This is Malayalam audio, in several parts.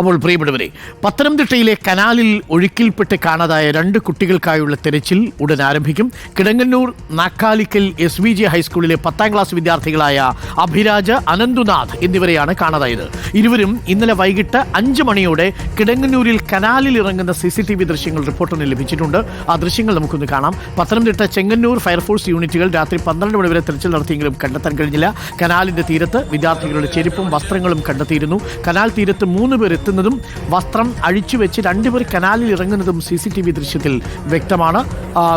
അപ്പോൾ പ്രിയപ്പെട്ടവരെ പത്തനംതിട്ടയിലെ കനാലിൽ ഒഴുക്കിൽപ്പെട്ട് കാണാതായ രണ്ട് കുട്ടികൾക്കായുള്ള തെരച്ചിൽ ഉടൻ ആരംഭിക്കും. Kidangannur Nakkalikkal S V G ഹൈസ്കൂളിലെ പത്താം ക്ലാസ് വിദ്യാർത്ഥികളായ അഭിരാജ് അനന്തുനാഥ് എന്നിവരെയാണ് കാണാതായത്. ഇരുവരും ഇന്നലെ വൈകിട്ട് അഞ്ച് മണിയോടെ കിടങ്ങന്നൂരിൽ കനാലിൽ ഇറങ്ങുന്ന സി സി ടി വി ദൃശ്യങ്ങൾ റിപ്പോർട്ടിന് ലഭിച്ചിട്ടുണ്ട്. ആ ദൃശ്യങ്ങൾ നമുക്കൊന്ന് കാണാം. പത്തനംതിട്ട ചെങ്ങന്നൂർ ഫയർഫോഴ്സ് യൂണിറ്റുകൾ രാത്രി പന്ത്രണ്ട് മണി വരെ തെരച്ചിൽ നടത്തിയെങ്കിലും കണ്ടെത്താൻ കഴിഞ്ഞില്ല. കനാലിന്റെ തീരത്ത് വിദ്യാർത്ഥികളുടെ ചെരുപ്പും വസ്ത്രങ്ങളും കണ്ടെത്തിയിരുന്നു. കനാൽ തീരത്ത് മൂന്ന് പേർ എത്തുന്നതും വസ്ത്രം അഴിച്ചു വെച്ച് രണ്ടുപേർ കനാലിൽ ഇറങ്ങുന്നതും സി സി ടി വി ദൃശ്യത്തിൽ വ്യക്തമാണ്.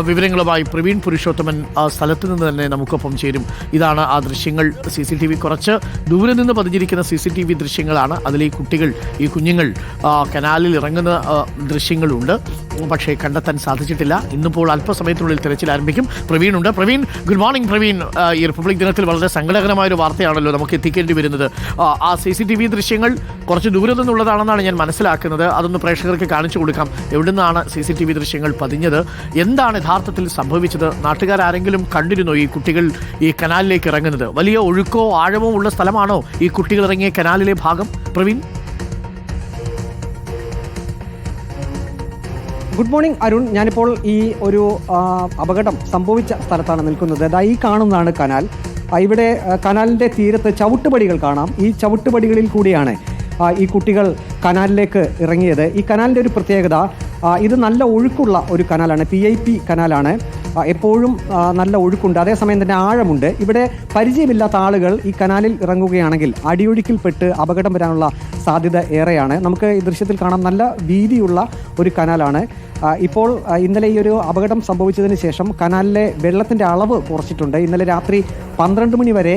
വിവരങ്ങളുമായി പ്രവീൺ പുരുഷോത്തമൻ സ്ഥലത്ത് നിന്ന് തന്നെ നമുക്കൊപ്പം ചേരും. ഇതാണ് ആ ദൃശ്യങ്ങൾ. സി സി ടി വി കുറച്ച് ദൂരെ നിന്ന് പതിഞ്ഞിരിക്കുന്ന സി സി ടി വി ദൃശ്യങ്ങളാണ്. അതിൽ ഈ കുട്ടികൾ ഈ കുഞ്ഞുങ്ങൾ കനാലിൽ ഇറങ്ങുന്ന ദൃശ്യങ്ങളുണ്ട്. പക്ഷേ കണ്ടെത്താൻ സാധിച്ചിട്ടില്ല. ഇന്നിപ്പോൾ അല്പസമയത്തിനുള്ളിൽ തിരച്ചിൽ ആരംഭിക്കും. പ്രവീൺ ഉണ്ട്. Praveen good morning Praveen. ഈ റിപ്പബ്ലിക് ദിനത്തിൽ വളരെ സങ്കടകരമായ ഒരു വാർത്തയാണല്ലോ നമുക്ക് എത്തിക്കേണ്ടി വരുന്നത്. ആ, സി സി ടി വി ദൃശ്യങ്ങൾ കുറച്ച് ദൂരെ നിന്നുള്ളതാണെന്നാണ് ഞാൻ മനസ്സിലാക്കുന്നത്. അതൊന്ന് പ്രേക്ഷകർക്ക് കാണിച്ചു കൊടുക്കാം. എവിടുന്നാണ് സി സി ടി വി ദൃശ്യങ്ങൾ പതിഞ്ഞത്? എന്താണ് യഥാർത്ഥത്തിൽ സംഭവിച്ചത്? നാട്ടുകാരാരെങ്കിലും കണ്ടിരുന്നോ ഈ കുട്ടികൾ ഈ കനാലിലേക്ക് ഇറങ്ങുന്നത്? വലിയ ഒഴുക്കോ ആഴമോ ഉള്ള സ്ഥലമാണോ ഈ കുട്ടികൾ ഇറങ്ങിയ കനാലിലെ ഭാഗം? പ്രവീൺ? Good morning Arun. ഞാനിപ്പോൾ ഈ ഒരു അപകടം സംഭവിച്ച സ്ഥലത്താണ് നിൽക്കുന്നത്. ദാ ഈ കാണുന്നതാണ് കനാൽ. ഇവിടെ കനാലിന്റെ തീരത്ത് ചവിട്ടുപടികൾ കാണാം. ഈ ചവിട്ടുപടികളിൽ കൂടിയാണ് ഈ കുട്ടികൾ കനാലിലേക്ക് ഇറങ്ങിയത്. ഈ കനാലിന്റെ ഒരു പ്രത്യേകത ഇത് നല്ല ഒഴുക്കുള്ള ഒരു കനാലാണ് പി ഐ പി കനാലാണ്. എപ്പോഴും നല്ല ഒഴുക്കുണ്ട്. അതേസമയം തന്നെ ആഴമുണ്ട്. ഇവിടെ പരിചയമില്ലാത്ത ആളുകൾ ഈ കനാലിൽ ഇറങ്ങുകയാണെങ്കിൽ അടിയൊഴുക്കിൽപ്പെട്ട് അപകടം വരാനുള്ള സാധ്യത ഏറെയാണ്. നമുക്ക് ഈ ദൃശ്യത്തിൽ കാണാം നല്ല വീതിയുള്ള ഒരു കനാലാണ്. ഇപ്പോൾ ഇന്നലെ ഈ ഒരു അപകടം സംഭവിച്ചതിന് ശേഷം കനാലിലെ വെള്ളത്തിന്റെ അളവ് കുറച്ചിട്ടുണ്ട്. ഇന്നലെ രാത്രി പന്ത്രണ്ട് മണി വരെ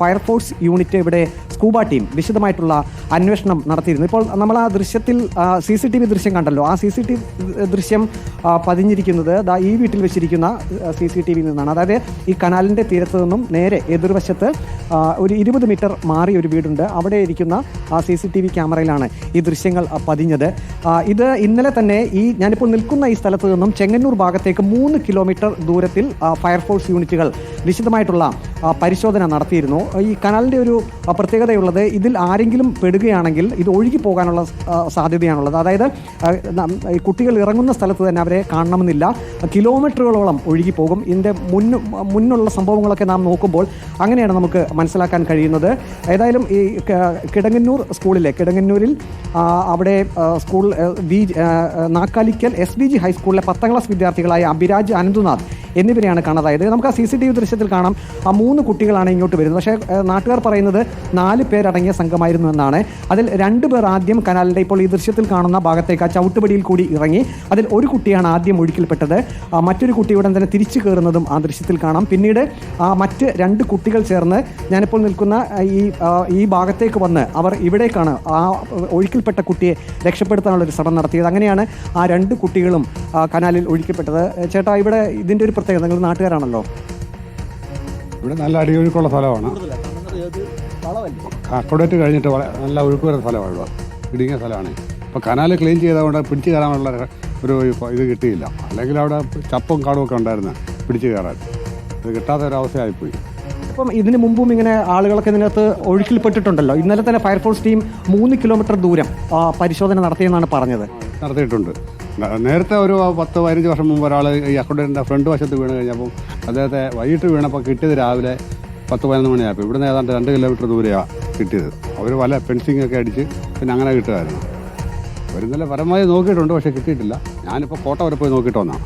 ഫയർഫോഴ്സ് യൂണിറ്റ് ഇവിടെ സ്കൂബ ടീം വിശദമായിട്ടുള്ള അന്വേഷണം നടത്തിയിരുന്നു. ഇപ്പോൾ നമ്മൾ ആ ദൃശ്യത്തിൽ സി സി ടി വി ദൃശ്യം കണ്ടല്ലോ. ആ സി സി ടി ദൃശ്യം പതിഞ്ഞിരിക്കുന്നത് ദാ ഈ വീട്ടിൽ വെച്ചിരിക്കുന്ന സി സി ടി വിയിൽ നിന്നാണ്. അതായത് ഈ കനാലിന്റെ തീരത്ത് നിന്നും നേരെ എതിർവശത്ത് ഒരു ഇരുപത് മീറ്റർ മാറി ഒരു വീടുണ്ട്. അവിടെ ഇരിക്കുന്ന ആ സി സി ടി വി ക്യാമറയിലാണ് ഈ ദൃശ്യങ്ങൾ പതിഞ്ഞത്. ഇത് ഇന്നലെ തന്നെ ഈ ഞാനിപ്പോൾ നിൽക്കുന്ന ഈ സ്ഥലത്ത് നിന്നും ചെങ്ങന്നൂർ ഭാഗത്തേക്ക് മൂന്ന് കിലോമീറ്റർ ദൂരത്തിൽ ഫയർഫോഴ്സ് യൂണിറ്റുകൾ വിശദമായിട്ടുള്ള പരിശോധന നടത്തിയിരുന്നു. ഈ കനാലിന്റെ ഒരു പ്രത്യേകതയുള്ളത് ഇതിൽ ആരെങ്കിലും പെടുകയാണെങ്കിൽ ഇത് ഒഴുകി പോകാനുള്ള സാധ്യതയാണുള്ളത്. അതായത് കുട്ടികൾ ഇറങ്ങുന്ന സ്ഥലത്ത് തന്നെ അവരെ കാണണമെന്നില്ല. കിലോമീറ്ററുകളോളം ഒഴുകി പോകും. ഇതിന്റെ മുന്നു മുന്നുള്ള സംഭവങ്ങളൊക്കെ നാം നോക്കുമ്പോൾ അങ്ങനെയാണ് നമുക്ക് മനസ്സിലാക്കാൻ കഴിയുന്നത്. ഏതായാലും ഈ കിടങ്ങന്നൂർ സ്കൂളിലെ കിടങ്ങന്നൂരിൽ അവിടെ school V Nakkalikkal S B G ഹൈസ്കൂളിലെ പത്താം ക്ലാസ് വിദ്യാർത്ഥികളായ അഭിരാജ് അനന്തുനാഥ് എന്നിവരെയാണ് കാണാതായത്. നമുക്ക് ആ സി സി ടി വി ദൃശ്യത്തിൽ കാണാം. ആ മൂന്ന് കുട്ടികളാണ് ഇങ്ങോട്ട് വരുന്നത്. പക്ഷേ നാട്ടുകാർ പറയുന്നത് നാല് പേരടങ്ങിയ സംഘമായിരുന്നു എന്നാണ്. അതിൽ രണ്ട് പേർ ആദ്യം കനാലിന്റെ ഇപ്പോൾ ഈ ദൃശ്യത്തിൽ കാണുന്ന ഭാഗത്തേക്ക് ആ ചവിട്ടുപടിയിൽ കൂടി ഇറങ്ങി. അതിൽ ഒരു കുട്ടിയാണ് ആദ്യം ഒഴുക്കിൽപ്പെട്ടത്. മറ്റൊരു കുട്ടി ഉടൻ തന്നെ തിരിച്ചു കയറുന്നതും ആ ദൃശ്യത്തിൽ കാണാം. പിന്നീട് ആ മറ്റ് രണ്ട് കുട്ടികൾ ചേർന്ന് ഞാനിപ്പോൾ നിൽക്കുന്ന ഈ ഈ ഭാഗത്തേക്ക് വന്ന് അവർ ഇവിടേക്കാണ് ആ ഒഴുക്കിൽപ്പെട്ട കുട്ടിയെ രക്ഷപ്പെടുത്താനുള്ള ഒരു ശ്രമം നടത്തിയത്. അങ്ങനെയാണ് ആ രണ്ട് കുട്ടികളും കനാലിൽ ഒഴിക്കപ്പെട്ടത് ചേട്ടാ ഇവിടെ ഇതിന്റെ ഒരു പ്രത്യേകത നിങ്ങൾ നാട്ടുകാരാണല്ലോ? ഇവിടെ നല്ല അടിയൊഴുക്കുള്ള സ്ഥലമാണ്. കാക്കോടേറ്റ് കഴിഞ്ഞിട്ട് നല്ല ഒഴുക്ക് വരുന്ന സ്ഥലമാണ് ഇവിടെ ഇടുങ്ങിയ സ്ഥലമാണ്. ഇപ്പോൾ കനാൽ ക്ലീൻ ചെയ്തതുകൊണ്ട് പിടിച്ചു കയറാനുള്ള ഒരു ഇത് കിട്ടിയില്ല. അല്ലെങ്കിൽ അവിടെ ചപ്പും കാടും ഒക്കെ ഉണ്ടായിരുന്നു പിടിച്ചു കയറാൻ. ഇത് കിട്ടാത്ത ഒരു അവസ്ഥയായിപ്പോയി ഇപ്പം ഇതിന് മുമ്പും ഇങ്ങനെ ആളുകളൊക്കെ ഇതിനകത്ത് ഒഴുക്കിൽപ്പെട്ടിട്ടുണ്ടല്ലോ. ഇന്നലെ തന്നെ ഫയർഫോഴ്സ് ടീം മൂന്ന് കിലോമീറ്റർ ദൂരം പരിശോധന നടത്തിയെന്നാണ് പറഞ്ഞത്. നടത്തിയിട്ടുണ്ട്. നേരത്തെ ഒരു പത്ത് പതിനഞ്ച് വർഷം മുമ്പ് ഒരാൾ ഈ അക്കൗണ്ടന്റെ ഫ്രണ്ട് വശത്ത് വീണ് കഴിഞ്ഞപ്പം അദ്ദേഹത്തെ വൈകിട്ട് വീണപ്പോൾ കിട്ടിയത് രാവിലെ പത്ത് പതിനൊന്ന് മണിയായപ്പോൾ. ഇവിടുന്ന് ഏതാണ്ട് രണ്ട് കിലോമീറ്റർ ദൂരെയാണ് കിട്ടിയത്. അവർ വല ഫെൻസിങ് ഒക്കെ അടിച്ച് പിന്നെ അങ്ങനെ കിട്ടുമായിരുന്നു. വരുന്നില്ല പരമാവധി നോക്കിയിട്ടുണ്ട് പക്ഷേ കിട്ടിയിട്ടില്ല. ഞാനിപ്പോൾ കോട്ട വരെ പോയി നോക്കിയിട്ട് വന്നാണ്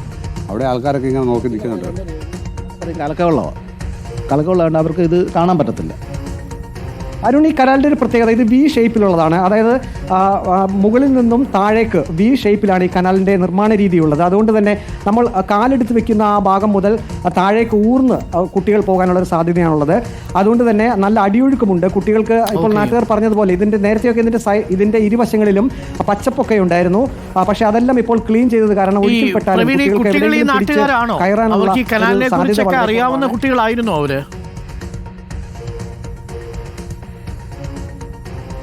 അവിടെ ആൾക്കാരൊക്കെ ഇങ്ങനെ നോക്കി നിൽക്കുന്നുണ്ട്. കലക്കവെള്ളമാണ് കലക്കവെള്ളമുണ്ട് അവർക്ക് ഇത് കാണാൻ പറ്റത്തില്ല. അരുൺ ഈ കനാലിന്റെ ഒരു പ്രത്യേകത ഇത് വി ഷേപ്പിലുള്ളതാണ് അതായത് മുകളിൽ നിന്നും താഴേക്ക് വി ഷേപ്പിലാണ് ഈ കനാലിന്റെ നിർമ്മാണ രീതിയുള്ളത്. അതുകൊണ്ട് തന്നെ നമ്മൾ കാലെടുത്ത് വെക്കുന്ന ആ ഭാഗം മുതൽ താഴേക്ക് ഊർന്ന് കുട്ടികൾ പോകാനുള്ള ഒരു സാധ്യതയാണുള്ളത്. അതുകൊണ്ട് തന്നെ നല്ല അടിയൊഴുക്കുമുണ്ട്. കുട്ടികൾക്ക് ഇപ്പോൾ നാട്ടുകാർ പറഞ്ഞതുപോലെ ഇതിന്റെ നേരത്തെയൊക്കെ ഇതിന്റെ സൈ ഇതിന്റെ ഇരുവശങ്ങളിലും പച്ചപ്പൊക്കെ ഉണ്ടായിരുന്നു. പക്ഷേ അതെല്ലാം ഇപ്പോൾ ക്ലീൻ ചെയ്തത് കാരണം പ്രവീൺ കുട്ടികൾക്ക് കയറാനുള്ള സാധ്യത അറിയാവുന്ന കുട്ടികളായിരുന്നു അവർ?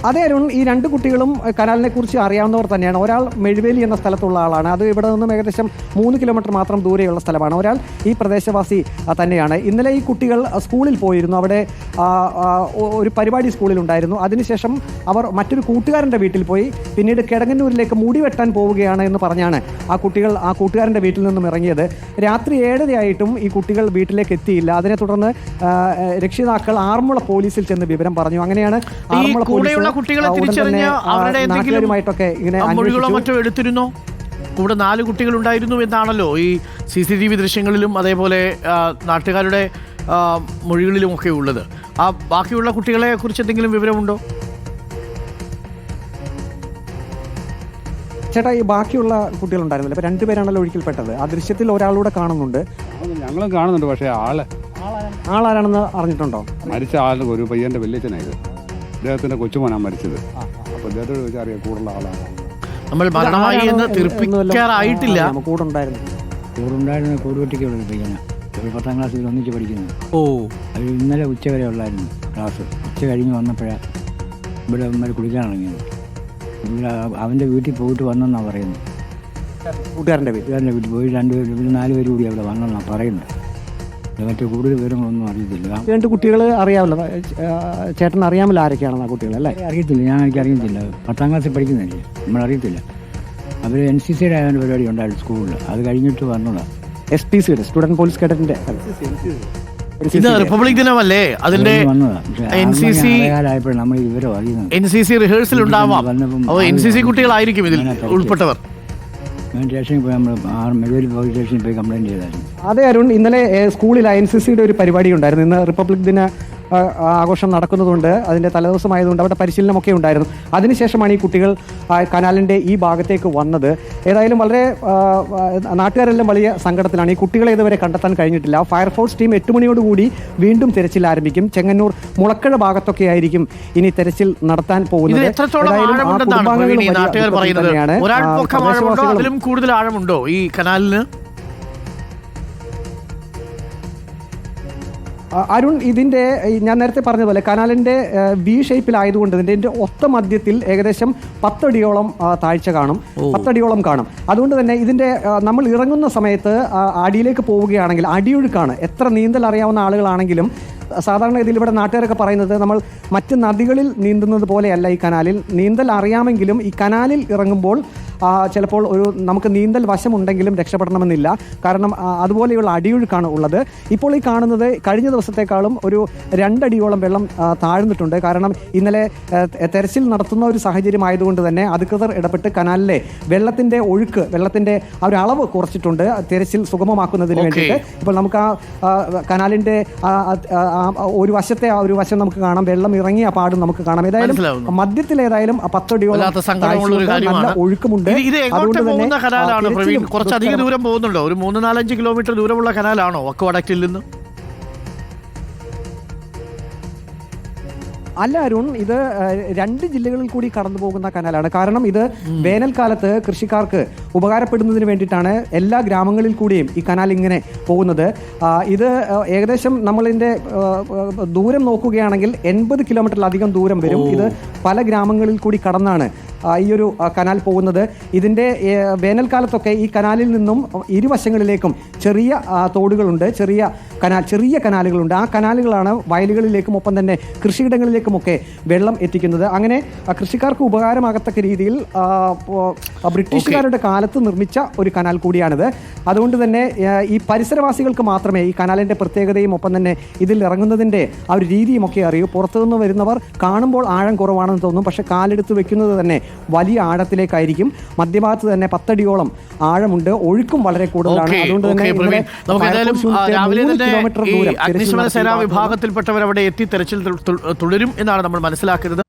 അതെ അരുൺ ഈ രണ്ട് കുട്ടികളും കനാലിനെ കുറിച്ച് അറിയാവുന്നവർ തന്നെയാണ്. ഒരാൾ മെഴുവേലി എന്ന സ്ഥലത്തുള്ള ആളാണ്. അത് ഇവിടെ നിന്നും ഏകദേശം മൂന്ന് കിലോമീറ്റർ മാത്രം ദൂരെയുള്ള സ്ഥലമാണ്. ഒരാൾ ഈ പ്രദേശവാസി തന്നെയാണ്. ഇന്നലെ ഈ കുട്ടികൾ സ്കൂളിൽ പോയിരുന്നു. അവിടെ ഒരു പരിപാടി സ്കൂളിൽ ഉണ്ടായിരുന്നു. അതിനുശേഷം അവർ മറ്റൊരു കൂട്ടുകാരന്റെ വീട്ടിൽ പോയി. പിന്നീട് കിടങ്ങന്നൂരിലേക്ക് മുടി വെട്ടാൻ പോവുകയാണ് എന്ന് പറഞ്ഞാണ് ആ കുട്ടികൾ ആ കൂട്ടുകാരന്റെ വീട്ടിൽ നിന്നും ഇറങ്ങിയത്. രാത്രി ഏഴരയായിട്ടും ഈ കുട്ടികൾ വീട്ടിലേക്ക് എത്തിയില്ല. അതിനെ തുടർന്ന് രക്ഷിതാക്കൾ ആറന്മുള പോലീസിൽ ചെന്ന് വിവരം പറഞ്ഞു. അങ്ങനെയാണ് ആറന്മുള പോലീസ് കുട്ടികളെ തിരിച്ചറിഞ്ഞ് അവരുടെ എന്തെങ്കിലും മൊഴികളോ മറ്റോ എടുത്തിരുന്നോ? കൂടെ നാല് കുട്ടികൾ ഉണ്ടായിരുന്നു എന്നാണല്ലോ ഈ സി സി ടി വി ദൃശ്യങ്ങളിലും അതേപോലെ നാട്ടുകാരുടെ മൊഴികളിലും ഒക്കെ ഉള്ളത്. ആ ബാക്കിയുള്ള കുട്ടികളെ കുറിച്ച് എന്തെങ്കിലും വിവരമുണ്ടോ? ചേട്ടാ ഈ ബാക്കിയുള്ള കുട്ടികളുണ്ടായിരുന്നില്ല. ഇപ്പൊ രണ്ടുപേരാണല്ലോ ഒഴുക്കിൽപ്പെട്ടത്. ആ ദൃശ്യത്തിൽ ഒരാളൂടെ കാണുന്നുണ്ട്. ഞങ്ങളും കാണുന്നുണ്ട് പക്ഷേ ആൾ ആളാരാണെന്ന് അറിഞ്ഞിട്ടുണ്ടോ? മരിച്ച ആളുടെ ഒരു പയ്യന്റെ വല്യച്ഛനായത് അദ്ദേഹത്തിന്റെ കൊച്ചുമോനാ മരിച്ചത്. അപ്പൊ അദ്ദേഹത്തോട് ചോദിച്ചാൽ അറിയാം കൂടുതൽ ആളാണ്. നമ്മൾ മരണമായി എന്ന് തീർപ്പിക്കാറായിട്ടില്ല കൂടുണ്ടായിരുന്നു ഒരു പയ്യന ഒരു പത്താം ക്ലാസ്സിൽ ഒന്നിച്ച് പഠിക്കുന്നത് ഓ. അത് ഇന്നലെ ഉച്ച വരെ ഉള്ളായിരുന്നു ക്ലാസ്. ഉച്ച കഴിഞ്ഞ് വന്നപ്പോഴാണ് ഇവിടെ അമ്മ കുളിക്കാൻ ഇറങ്ങിയത്. ഇവിടെ അവന്റെ വീട്ടിൽ പോയിട്ട് വന്നെന്നാണ് പറയുന്നത്. കൂട്ടുകാരന്റെ വീട്ടുകാരന്റെ വീട്ടിൽ പോയി രണ്ടുപേരും പേര് നാല് പേര് കൂടി അവിടെ വന്നെന്നാണ് പറയുന്നത്. മറ്റു കൂടുതൽ വിവരങ്ങളൊന്നും അറിയത്തില്ല. രണ്ട് കുട്ടികൾ അറിയാമല്ലോ. ചേട്ടൻ അറിയാമല്ലോ ആരൊക്കെയാണെന്ന് ആ കുട്ടികൾ അല്ലേ? അറിയത്തില്ല. ഞാൻ എനിക്ക് അറിയത്തില്ല. പത്താം ക്ലാസ്സിൽ പഠിക്കുന്നില്ലേ നമ്മളറിയത്തില്ല അവർ എൻ സി സിയുടെ ആയ പരിപാടി ഉണ്ടായിരുന്നു സ്കൂളിൽ അത് കഴിഞ്ഞിട്ട് വന്നതാണ് എസ് പി സിയുടെ സ്റ്റുഡന്റ് പോലീസ് കേഡറ്റിന്റെ ഇത് റിപ്പബ്ലിക് ദിനമല്ലേ? അതിന്റെ എൻ സി സി നമ്മൾ ഈ വിവരം അറിയുന്നത്. എൻ സി സി റിഹേഴ്സൽ ഉണ്ടാവാം. എൻ സി സി കുട്ടികളായിരിക്കും ഇതിൽ ഉൾപ്പെട്ടവർ. പോയി അതെ അരുൺ ഇന്നലെ സ്കൂളിൽ സ്കൂളിൽ എൻ സി സിയുടെ ഒരു പരിപാടി ഉണ്ടായിരുന്നു. ഇന്ന് റിപ്പബ്ലിക് ദിന ആഘോഷം നടക്കുന്നതുകൊണ്ട് അതിന്റെ തലേദിവസമായതുകൊണ്ട് അവിടെ പരിശീലനമൊക്കെ ഉണ്ടായിരുന്നു. അതിനുശേഷമാണ് ഈ കുട്ടികൾ കനാലിന്റെ കനാലിന്റെ ഈ ഭാഗത്തേക്ക് വന്നത്. ഏതായാലും വളരെ നാട്ടുകാരെല്ലാം വലിയ സങ്കടത്തിലാണ്. ഈ കുട്ടികളെ ഇതുവരെ കണ്ടെത്താൻ കഴിഞ്ഞിട്ടില്ല. ഫയർഫോഴ്സ് ടീം എട്ട് മണിയോടുകൂടി വീണ്ടും തിരച്ചിൽ ആരംഭിക്കും. ചെങ്ങന്നൂർ മുളക്കഴ ഭാഗത്തൊക്കെ ആയിരിക്കും ഇനി തിരച്ചിൽ നടത്താൻ പോകുന്നത്. ഏതായാലും ആ തന്നെയാണ്. കൂടുതൽ ആഴമുണ്ടോ ഈ കനാലിന്? അരുൺ ഇതിന്റെ ഞാൻ നേരത്തെ പറഞ്ഞതുപോലെ കനാലിന്റെ വി ഷേപ്പിലായതുകൊണ്ട് ഇതിന്റെ എന്റെ ഒത്ത മധ്യത്തിൽ ഏകദേശം പത്തടിയോളം താഴ്ച കാണും. പത്തടിയോളം കാണും. അതുകൊണ്ട് തന്നെ ഇതിന്റെ നമ്മൾ ഇറങ്ങുന്ന സമയത്ത് അടിയിലേക്ക് പോവുകയാണെങ്കിൽ അടിയൊഴുക്കാണ്. എത്ര നീന്തൽ അറിയാവുന്ന ആളുകളാണെങ്കിലും സാധാരണ ഇതിൽ ഇവിടെ നാട്ടുകാരൊക്കെ പറയുന്നത് നമ്മൾ മറ്റ് നദികളിൽ നീന്തുന്നത് പോലെയല്ല ഈ കനാലിൽ. നീന്തൽ അറിയാമെങ്കിലും ഈ കനാലിൽ ഇറങ്ങുമ്പോൾ ചിലപ്പോൾ ഒരു നമുക്ക് നീന്തൽ വശമുണ്ടെങ്കിലും രക്ഷപ്പെടണമെന്നില്ല. കാരണം അതുപോലെയുള്ള അടിയൊഴുക്കാണ് ഉള്ളത്. ഇപ്പോൾ ഈ കാണുന്നത് കഴിഞ്ഞ ദിവസത്തെക്കാളും ഒരു രണ്ടടിയോളം വെള്ളം താഴ്ന്നിട്ടുണ്ട്. കാരണം ഇന്നലെ തെരച്ചിൽ നടത്തുന്ന ഒരു സാഹചര്യം ആയതുകൊണ്ട് തന്നെ അധികൃതർ ഇടപെട്ട് കനാലിലെ വെള്ളത്തിന്റെ ഒഴുക്ക് വെള്ളത്തിന്റെ ആ ഒരു അളവ് കുറച്ചിട്ടുണ്ട്. തെരച്ചിൽ സുഗമമാക്കുന്നതിന് വേണ്ടിയിട്ട്. ഇപ്പോൾ നമുക്ക് ആ ആ, ഒരു വശത്തെ ആ ഒരു വശം നമുക്ക് കാണാം. വെള്ളം ഇറങ്ങിയ പാടും നമുക്ക് കാണാം. ഏതായാലും. മധ്യത്തിൽ ഏതായാലും പത്തടിയോളം നല്ല ഒഴുക്കുമുണ്ട്. അതുകൊണ്ട് തന്നെ, കുറച്ചധികം ദൂരം പോകുന്നുണ്ടോ? ഒരു മൂന്ന് നാലഞ്ച് കിലോമീറ്റർ ദൂരമുള്ള കനാലാണോ വക്കുവടക്കിൽ നിന്ന്? അല്ല അരുൺ ഇത് രണ്ട് ജില്ലകളിൽ കൂടി കടന്നു പോകുന്ന കനാലാണ്. കാരണം ഇത് വേനൽക്കാലത്ത് കൃഷിക്കാർക്ക് ഉപകാരപ്പെടുന്നതിന് വേണ്ടിയിട്ടാണ് എല്ലാ ഗ്രാമങ്ങളിൽ കൂടിയും ഈ കനാൽ ഇങ്ങനെ പോകുന്നത്. ഇത് ഏകദേശം നമ്മളിന്റെ ദൂരം നോക്കുകയാണെങ്കിൽ എൺപത് കിലോമീറ്ററിലധികം ദൂരം വരും. ഇത് പല ഗ്രാമങ്ങളിൽ കൂടി കടന്നാണ്. ഈ ഒരു കനാൽ പോകുന്നത്. ഇതിന്റെ വേനൽക്കാലത്തൊക്കെ ഈ കനാലിൽ നിന്നും ഇരുവശങ്ങളിലേക്കും ചെറിയ തോടുകളുണ്ട് ചെറിയ കനാൽ ചെറിയ കനാലുകളുണ്ട്. ആ കനാലുകളാണ് വയലുകളിലേക്കും ഒപ്പം തന്നെ കൃഷിയിടങ്ങളിലേക്കുമൊക്കെ വെള്ളം എത്തിക്കുന്നത്. അങ്ങനെ കൃഷിക്കാർക്ക് ഉപകാരമാകത്തക്ക രീതിയിൽ ബ്രിട്ടീഷുകാരുടെ കാലത്ത് നിർമ്മിച്ച ഒരു കനാൽ കൂടിയാണിത്. അതുകൊണ്ട് തന്നെ ഈ പരിസരവാസികൾക്ക് മാത്രമേ ഈ കനാലിന്റെ പ്രത്യേകതയും ഒപ്പം തന്നെ ഇതിൽ ഇറങ്ങുന്നതിന്റെ ആ ഒരു രീതിയും ഒക്കെ അറിയൂ. പുറത്തുനിന്ന് വരുന്നവർ കാണുമ്പോൾ ആഴം കുറവാണെന്ന് തോന്നും. പക്ഷേ കാലെടുത്ത് വെക്കുന്നത് തന്നെ വലിയ ആഴത്തിലേക്കായിരിക്കും. മധ്യഭാഗത്ത് തന്നെ പത്തടിയോളം ആഴമുണ്ട്. ഒഴുക്കും വളരെ കൂടുതലാണ്. അതുകൊണ്ട് തന്നെ കിലോമീറ്റർ ദൂരം വിഭാഗത്തിൽപ്പെട്ടവർ അവിടെ എത്തി തെരച്ചിൽ തുടരും എന്നാണ് നമ്മൾ മനസ്സിലാക്കുന്നത്.